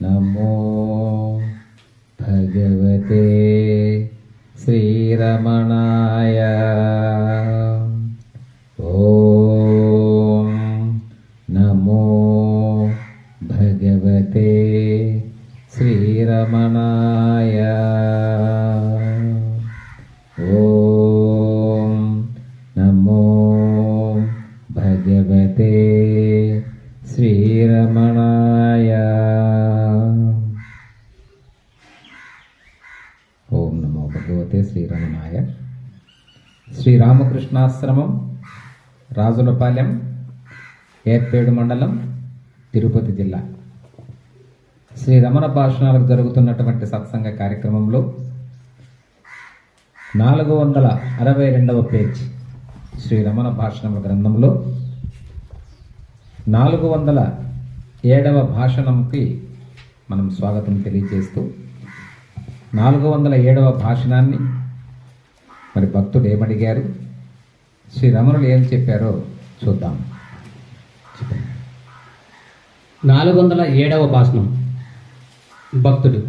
नमो भगवते श्रीरमणाय ॐ नमो भगवते श्रीरमणाय ఆశ్రమం రాజులపాలెం ఏర్పేడు మండలం తిరుపతి జిల్లా. శ్రీ రమణ భాషణాలకు జరుగుతున్నటువంటి సత్సంగ కార్యక్రమంలో నాలుగు వందల అరవై రెండవ పేజ్ శ్రీ రమణ భాషణముల గ్రంథంలో నాలుగు వందల ఏడవ భాషణంకి మనం స్వాగతం తెలియజేస్తూ నాలుగు వందల ఏడవ భాషణాన్ని మరి భక్తుడు ఏమడిగారు? శ్రీ రమణులు ఏం చెప్పారో చూద్దాం. నాలుగు వందల ఏడవ భాషణం. భక్తుడు.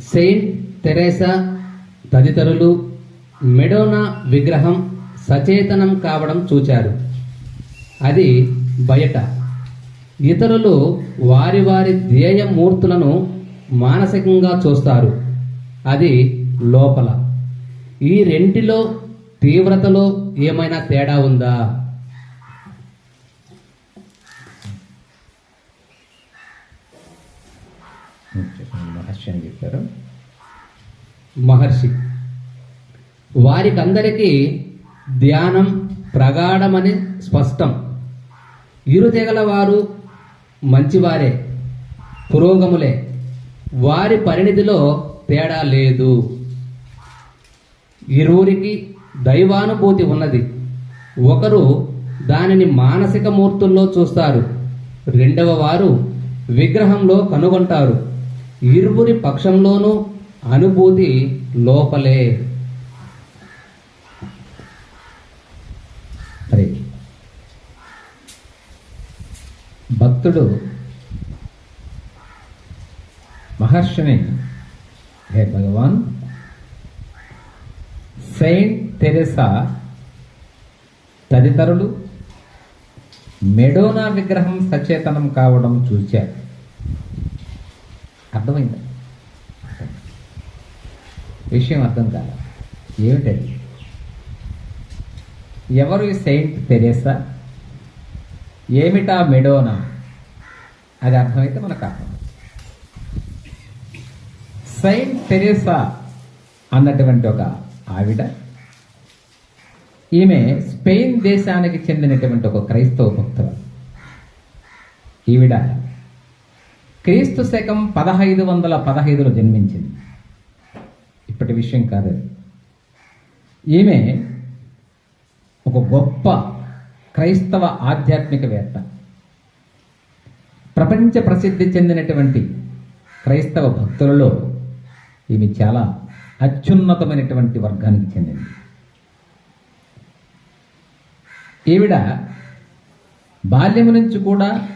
సెయింట్ తెరేసా తదితరులు మెడోనా విగ్రహం సచేతనం కావడం చూచారు. అది బయట. ఇతరులు వారి వారి ధ్యేయమూర్తులను మానసికంగా చూస్తారు. అది లోపల. ఈ రెంటిలో తీవ్రతలో ఏమైనా తేడా ఉందా? మహర్షి అని చెప్పారు. మహర్షి. వారికందరికీ ధ్యానం ప్రగాఢమని స్పష్టం. ఇరు తెగల వారు మంచివారే పురోగములే. వారి పరిణితిలో తేడా లేదు. ఇరువురికి దైవానుభూతి ఉన్నది. ఒకరు దానిని మానసిక మూర్తుల్లో చూస్తారు. రెండవ వారు విగ్రహంలో కనుగొంటారు. ఇరువురి పక్షంలోనూ అనుభూతి లోపలే. భక్తుడు మహర్షిని హే భగవాన్ సెయింట్ తెరెసా తదితరులు మెడోనా విగ్రహం సచేతనం కావడం చూశారు. అర్థమైందా? విషయం అర్థం కాల. ఏమిటది? ఎవరు ఈ సెయింట్ తెరేసా ఏమిటా మెడోనా? అది అర్థమైతే మనకు అర్థం. సెయింట్ తెరేసా అన్నటువంటి ఒక ఆవిడ. ఈమె స్పెయిన్ దేశానికి చెందినటువంటి ఒక క్రైస్తవ భక్తులు ఈవిడ క్రీస్తు శకం పదహైదు వందల పదహైదులో జన్మించింది. ఇప్పటి విషయం కాదు. ఈమె ఒక గొప్ప క్రైస్తవ ఆధ్యాత్మికవేత్త. ప్రపంచ ప్రసిద్ధి చెందినటువంటి క్రైస్తవ భక్తులలో ఈమె చాలా అత్యున్నతమైనటువంటి వర్గానికి చెందింది. ఈవిడ బాల్యం నుంచి కూడా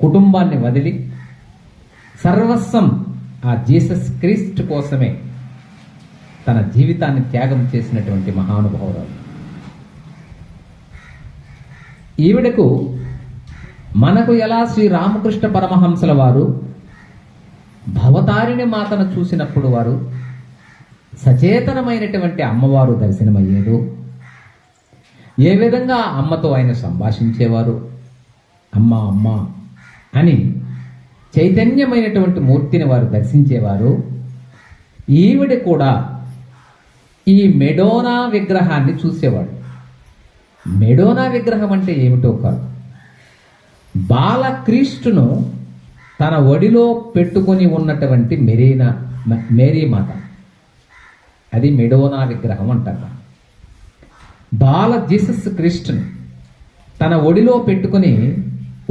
కుటుంబాన్ని వదిలి సర్వస్వం ఆ జీసస్ క్రీస్ట్ కోసమే తన జీవితాన్ని త్యాగం చేసినటువంటి మహానుభావురాలు. ఈవిడకు మనకు ఎలా శ్రీ రామకృష్ణ పరమహంసల వారు భవతారిణి మాతను చూసినప్పుడు వారు సచేతనమైనటువంటి అమ్మవారు దర్శనమయ్యేదో. ఏ విధంగా ఆ అమ్మతో ఆయన సంభాషించేవారు? అమ్మ అమ్మ అని చైతన్యమైనటువంటి మూర్తిని వారు దర్శించేవారు. ఈవిడ కూడా ఈ మెడోనా విగ్రహాన్ని చూసేవాడు. మెడోనా విగ్రహం అంటే ఏమిటో కాదు. బాలక్రీస్తును తన ఒడిలో పెట్టుకొని ఉన్నటువంటి మెరీనా మేరీ మాత. అది మెడోనా విగ్రహం అంటారు. బాల జీసస్ క్రిస్టును తన ఒడిలో పెట్టుకొని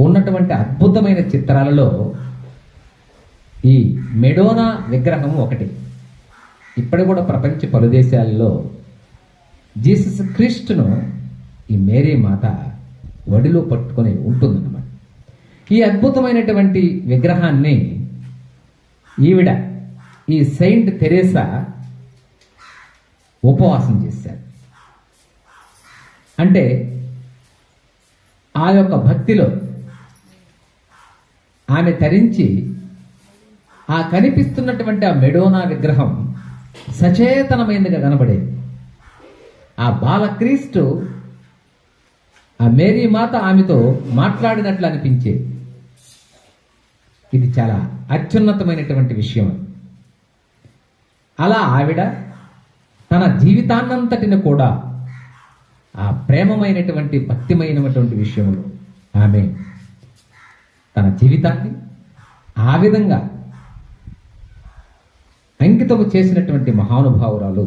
ఉన్నటువంటి అద్భుతమైన చిత్రాలలో ఈ మెడోనా విగ్రహం ఒకటి. ఇప్పటి కూడా ప్రపంచ పలు దేశాల్లో జీసస్ క్రీస్తును ఈ మేరీ మాత వడిలో పట్టుకొని ఉంటుందన్నమాట. ఈ అద్భుతమైనటువంటి విగ్రహాన్ని ఈవిడ ఈ సెయింట్ తెరేసా ఉపవాసం చేశారు. అంటే ఆ యొక్క భక్తిలో ఆమె తరించి ఆ కనిపిస్తున్నటువంటి ఆ మెడోనా విగ్రహం సచేతనమైనదిగా కనబడేది. ఆ బాలక్రీస్తు ఆ మేరీ మాత ఆమెతో మాట్లాడినట్లు అనిపించేది. ఇది చాలా అత్యున్నతమైనటువంటి విషయం. అలా ఆవిడ తన జీవితాన్నంతటిని కూడా ఆ ప్రేమమైనటువంటి భక్తిమైనటువంటి విషయంలో ఆమె తన జీవితాన్ని ఆ విధంగా అంకితము చేసినటువంటి మహానుభావురాలు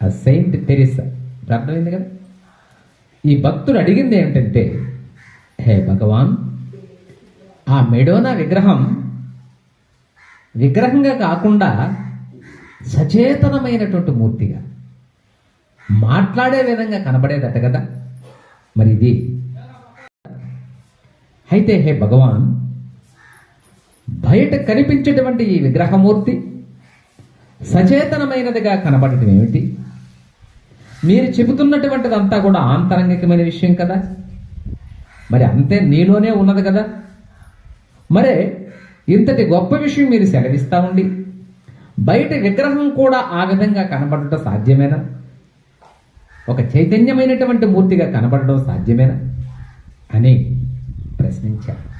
ఆ సెయింట్ తెరిసా. ఇప్పుడు అర్థమైంది కదా? ఈ భక్తుడు అడిగింది ఏమిటంటే హే భగవాన్ ఆ మెడోనా విగ్రహం విగ్రహంగా కాకుండా సచేతనమైనటువంటి మూర్తిగా మాట్లాడే విధంగా కనబడేదట కదా. మరి ఇది. అయితే హే భగవాన్ బయట కనిపించేటువంటి ఈ విగ్రహమూర్తి సచేతనమైనదిగా కనబడటం ఏమిటి? మీరు చెబుతున్నటువంటిదంతా కూడా ఆంతరంగికమైన విషయం కదా. మరి అంతే నీలోనే ఉన్నది కదా. మరే ఇంతటి గొప్ప విషయం మీరు సెలవిస్తా ఉండి బయట విగ్రహం కూడా ఆ విధంగా కనబడటం సాధ్యమేనా? ఒక చైతన్యమైనటువంటి మూర్తిగా కనబడడం సాధ్యమేనా? అని ప్రశ్నించారు.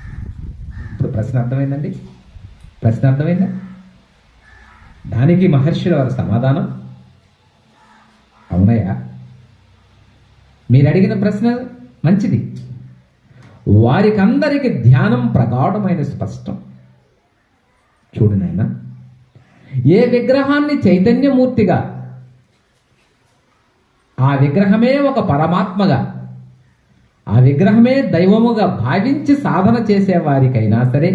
ఇప్పుడు ప్రశ్న అర్థమైందండి? ప్రశ్న అర్థమైందా? దానికి మహర్షుల వారి సమాధానం? అవునయ్యా. మీరు అడిగిన ప్రశ్న మంచిది. వారికందరికి ధ్యానం ప్రగాఢమైన స్పష్టం. చూడు నాయన ఏ విగ్రహాన్ని చైతన్యమూర్తిగా ఆ విగ్రహమే ఒక పరమాత్మగా ఆ విగ్రహమే దైవముగా భావించి సాధన చేసే వారికైనా సరే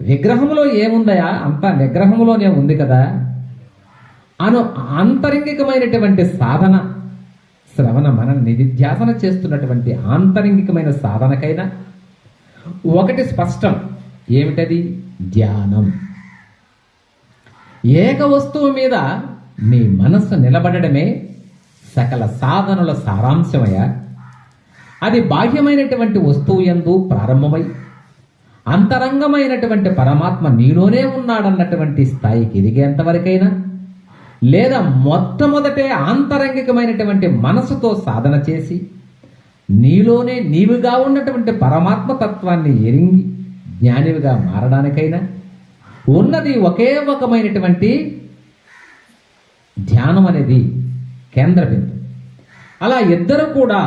విగ్రహములో ఏముందయా? అంతా విగ్రహములోనే ఉంది కదా. అను ఆంతరింగికమైనటువంటి సాధన శ్రవణ మన నిధిధ్యాసన చేస్తున్నటువంటి ఆంతరింగికమైన సాధనకైనా ఒకటి స్పష్టం ఏమిటది? ధ్యానం. ఏక వస్తువు మీద నీ మనస్సు నిలబడడమే సకల సాధనల సారాంశమయ్యా. అది బాహ్యమైనటువంటి వస్తువు ఎందు ప్రారంభమై అంతరంగమైనటువంటి పరమాత్మ నీలోనే ఉన్నాడన్నటువంటి స్థాయికి ఎదిగేంతవరకైనా లేదా మొట్టమొదటే ఆంతరంగికమైనటువంటి మనసుతో సాధన చేసి నీలోనే నీవుగా ఉన్నటువంటి పరమాత్మ తత్వాన్ని ఎరింగి జ్ఞానివిగా మారడానికైనా ఉన్నది ఒకే ఒకమైనటువంటి ధ్యానం అనేది కేంద్ర బిందు. అలా ఇద్దరు కూడా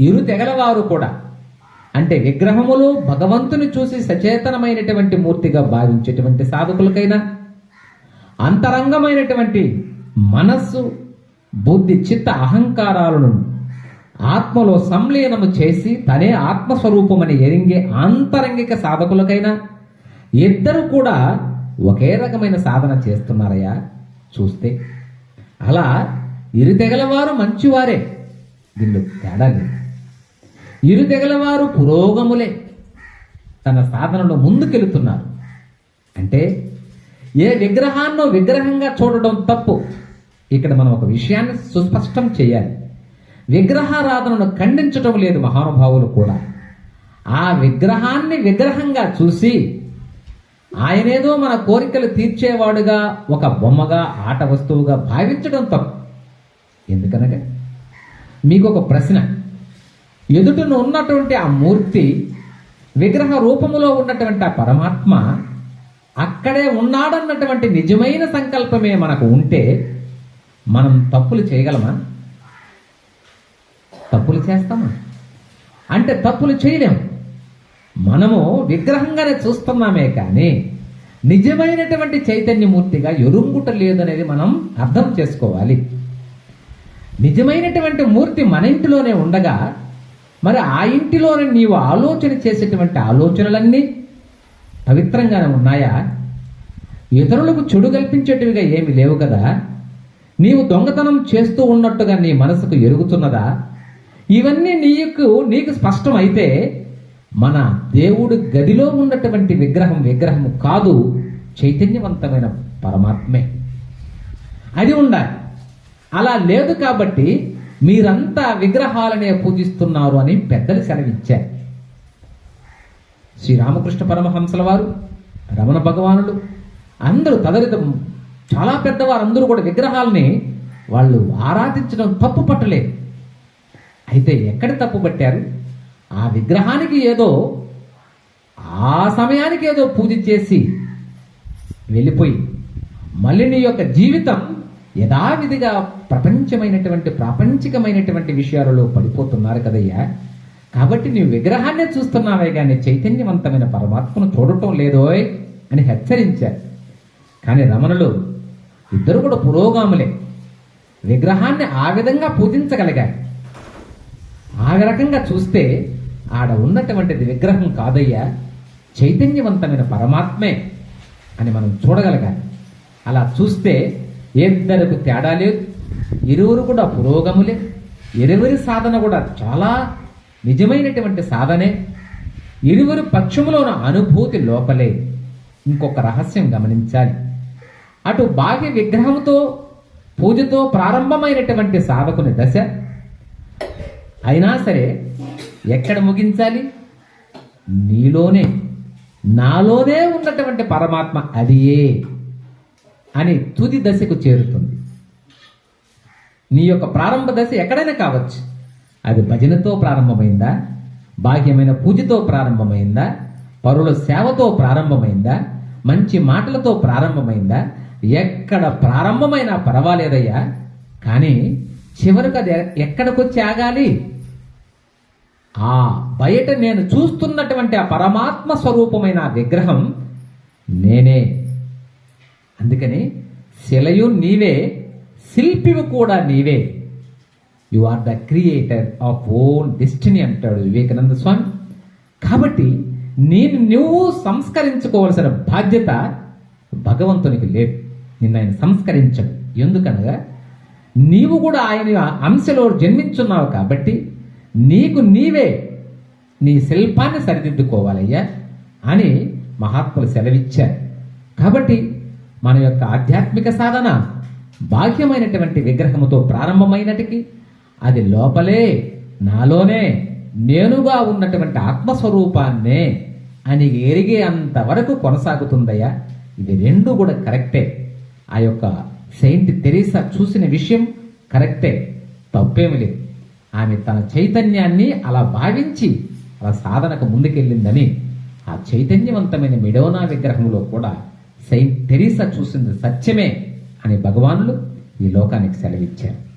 ఇరు తెగలవారు కూడా అంటే విగ్రహములు భగవంతుని చూసి సచేతనమైనటువంటి మూర్తిగా భావించేటువంటి సాధకులకైనా అంతరంగమైనటువంటి మనస్సు బుద్ధి చిత్త అహంకారాలను ఆత్మలో సంలీనము చేసి తనే ఆత్మస్వరూపమని ఎరింగే ఆంతరంగిక సాధకులకైనా ఇద్దరు కూడా ఒకే రకమైన సాధన చేస్తున్నారయ్యా చూస్తే. అలా ఇరు తెగలవారు మంచివారే. దీనిలో తేడా లేదు. ఇరు తెగలవారు పురోగములే. తన సాధనలో ముందుకెళ్తున్నారు. అంటే ఏ విగ్రహాన్నో విగ్రహంగా చూడడం తప్పు. ఇక్కడ మనం ఒక విషయాన్ని సుస్పష్టం చేయాలి. విగ్రహారాధనను ఖండించటం లేదు మహానుభావులు కూడా. ఆ విగ్రహాన్ని విగ్రహంగా చూసి ఆయనేదో మన కోరికలు తీర్చేవాడుగా ఒక బొమ్మగా ఆట వస్తువుగా భావించడం తప్పు. ఎందుకనగా? మీకు ఒక ప్రశ్న. ఎదుటను ఉన్నటువంటి ఆ మూర్తి విగ్రహ రూపములో ఉన్నటువంటి ఆ పరమాత్మ అక్కడే ఉన్నాడన్నటువంటి నిజమైన సంకల్పమే మనకు ఉంటే మనం తప్పులు చేయగలమా? తప్పులు చేస్తామా? అంటే తప్పులు చేయలేం. మనము విగ్రహంగానే చూస్తున్నామే కానీ నిజమైనటువంటి చైతన్యమూర్తిగా ఎరుంగుట లేదనేది మనం అర్థం చేసుకోవాలి. నిజమైనటువంటి మూర్తి మన ఇంటిలోనే ఉండగా మరి ఆ ఇంటిలోనే నీవు ఆలోచన చేసేటువంటి ఆలోచనలన్నీ పవిత్రంగానే ఉన్నాయా? ఇతరులకు చెడు కల్పించేటివిగా ఏమి లేవు కదా? నీవు దొంగతనం చేస్తూ ఉన్నట్టుగా నీ మనసుకు ఎరుగుతున్నదా? ఇవన్నీ నీకు నీకు స్పష్టమైతే మన దేవుడు గదిలో ఉన్నటువంటి విగ్రహం విగ్రహం కాదు చైతన్యవంతమైన పరమాత్మే. అది ఉండాలి. అలా లేదు కాబట్టి మీరంతా విగ్రహాలనే పూజిస్తున్నారు అని పెద్దలు సెలవిచ్చారు. శ్రీరామకృష్ణ పరమహంసల వారు రమణ భగవానుడు అందరూ తదరిత చాలా పెద్దవారు అందరూ కూడా విగ్రహాలని వాళ్ళు ఆరాధించడం తప్పు పట్టలేదు. అయితే ఎక్కడ తప్పు పట్టారు? ఆ విగ్రహానికి ఏదో ఆ సమయానికి ఏదో పూజ చేసి వెళ్ళిపోయి మళ్ళీ నీ యొక్క జీవితం యథావిధిగా ప్రపంచమైనటువంటి ప్రాపంచికమైనటువంటి విషయాలలో పడిపోతున్నారు కదయ్యా. కాబట్టి నీ విగ్రహాన్నే చూస్తున్నావే కానీ చైతన్యవంతమైన పరమాత్మను చూడటం లేదోయ్ అని హెచ్చరించారు. కానీ రమణులు ఇద్దరు కూడా పురోగాములే. విగ్రహాన్ని ఆ విధంగా పూజించగలిగారు. ఆ రకంగా చూస్తే ఆడ ఉన్నటువంటిది విగ్రహం కాదయ్యా చైతన్యవంతమైన పరమాత్మే అని మనం చూడగలగాలి. అలా చూస్తే ఇద్దరికి తేడా లేదు ఇరువురు కూడా పురోగములే ఇరువురి సాధన కూడా చాలా నిజమైనటువంటి సాధనే ఇరువురు పక్షములోన అనుభూతి లోపలే. ఇంకొక రహస్యం గమనించాలి. అటు బాహ్య విగ్రహంతో పూజతో ప్రారంభమైనటువంటి సాధకుని దశ అయినా సరే ఎక్కడ ముగించాలి? నీలోనే. నాలోనే ఉన్నటువంటి పరమాత్మ అదియే అని తుది దశకు చేరుతుంది. నీ యొక్క ప్రారంభ దశ ఎక్కడైనా కావచ్చు. అది భజనతో ప్రారంభమైందా? బాహ్యమైన పూజతో ప్రారంభమైందా? పరుల సేవతో ప్రారంభమైందా? మంచి మాటలతో ప్రారంభమైందా? ఎక్కడ ప్రారంభమైనా పర్వాలేదయ్యా. కానీ చివరికి అది ఎక్కడికొచ్చి ఆగాలి? ఆ బయట నేను చూస్తున్నటువంటి ఆ పరమాత్మ స్వరూపమైన విగ్రహం నేనే. అందుకని శిలయు నీవే శిల్పివి కూడా నీవే. You are the creator of own destiny అంటాడు వివేకానంద స్వామి. కాబట్టి నేను నువ్వు సంస్కరించుకోవాల్సిన బాధ్యత భగవంతునికి లేదు. నిన్ను ఆయన సంస్కరించడు. ఎందుకనగా నీవు కూడా ఆయన అంశలో జన్మించున్నావు కాబట్టి నీకు నీవే నీ శిల్పాన్ని సరిదిద్దుకోవాలయ్యా అని మహాత్ములు సెలవిచ్చారు. కాబట్టి మన యొక్క ఆధ్యాత్మిక సాధన బాహ్యమైనటువంటి విగ్రహముతో ప్రారంభమైనటికి అది లోపలే నాలోనే నేనుగా ఉన్నటువంటి ఆత్మస్వరూపాన్నే అని ఎరిగే అంతవరకు కొనసాగుతుందయ్యా. ఇది రెండు కూడా కరెక్టే. ఆ యొక్క సెయింట్ తెరీసా చూసిన విషయం కరెక్టే. తప్పేమి లేదు. ఆమె తన చైతన్యాన్ని అలా భావించి అలా సాధనకు ముందుకెళ్ళిందని ఆ చైతన్యవంతమైన మిడోనా విగ్రహంలో కూడా సెయింట్ తెరీసా చూసింది సత్యమే అని భగవానులు ఈ లోకానికి సెలవిచ్చారు.